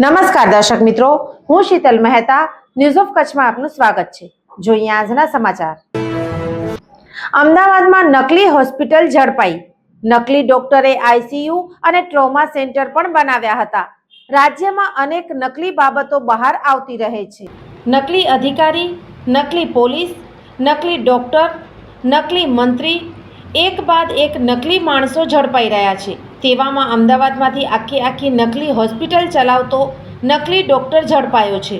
નમસ્કાર દર્શક મિત્રો, હું શીતલ મહેતા ન્યૂઝ ઓફ કચ્છમાં આપનું સ્વાગત છે. જોઈએ આજના સમાચાર. અમદાવાદમાં નકલી હોસ્પિટલ ઝડપાઈ. નકલી ડોક્ટરે આઈસીયુ અને ટ્રોમા સેન્ટર પણ બનાવ્યા હતા. રાજ્યમાં અનેક નકલી બાબતો બહાર આવતી રહે છે. નકલી અધિકારી, નકલી પોલીસ, નકલી ડોક્ટર, નકલી મંત્રી, એક બાદ એક નકલી માણસો ઝડપાઈ રહ્યા છે. તેવામાં અમદાવાદમાંથી આખી આખી નકલી હોસ્પિટલ ચલાવતો નકલી ડોક્ટર ઝડપાયો છે.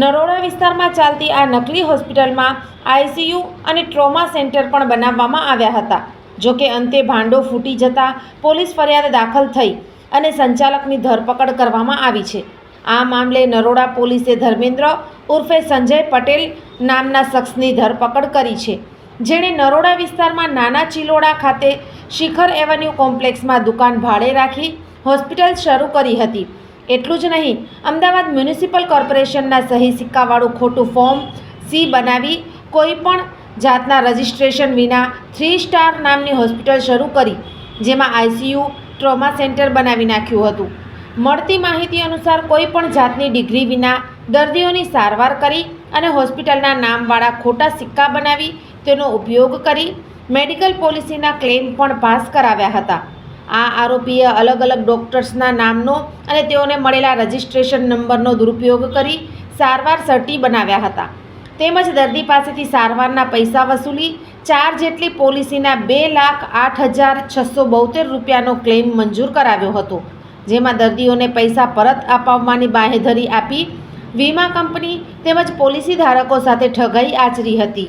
નરોડા વિસ્તારમાં ચાલતી આ નકલી હોસ્પિટલમાં આઈસીયુ અને ટ્રોમા સેન્ટર પણ બનાવવામાં આવ્યા હતા. જોકે અંતે ભાંડો ફૂટી જતાં પોલીસ ફરિયાદ દાખલ થઈ અને સંચાલકની ધરપકડ કરવામાં આવી છે. આ મામલે નરોડા પોલીસે ધર્મેન્દ્ર ઉર્ફે સંજય પટેલ નામના શખ્સની ધરપકડ કરી છે. જેણે નરોડા વિસ્તારમાં નાના ચિલોડા ખાતે શિખર એવન્યુ કોમ્પ્લેક્સમાં દુકાન ભાડે રાખી હોસ્પિટલ શરૂ કરી હતી. એટલું જ નહીં, અમદાવાદ મ્યુનિસિપલ કોર્પોરેશનના સહી સિક્કાવાળું ખોટું ફોર્મ સી બનાવી કોઈપણ જાતના રજિસ્ટ્રેશન વિના થ્રી સ્ટાર નામની હોસ્પિટલ શરૂ કરી, જેમાં આઈસીયુ ટ્રોમા સેન્ટર બનાવી નાખ્યું હતું. મળતી માહિતી અનુસાર કોઈપણ જાતની ડિગ્રી વિના દર્દીઓની સારવાર કરી અને હોસ્પિટલના નામવાળા ખોટા સિક્કા બનાવી તેનો ઉપયોગ કરી મેડિકલ પોલિસીના ક્લેમ પણ પાસ કરાવ્યા હતા. આ આરોપીએ અલગ અલગ ડોક્ટર્સના નામનો અને તેઓને મળેલા રજિસ્ટ્રેશન નંબરનો દુરુપયોગ કરી સારવાર સર્ટી બનાવ્યા હતા. તેમજ દર્દી પાસેથી સારવારના પૈસા વસૂલી ચાર જેટલી પોલિસીના બે લાખ આઠ હજાર છસો બોતેર રૂપિયાનો ક્લેમ મંજૂર કરાવ્યો હતો, જેમાં દર્દીઓને પૈસા પરત અપાવવાની બાહેધરી આપી વીમા કંપની તેમજ પોલિસી ધારકો સાથે ઠગાઈ આચરી હતી.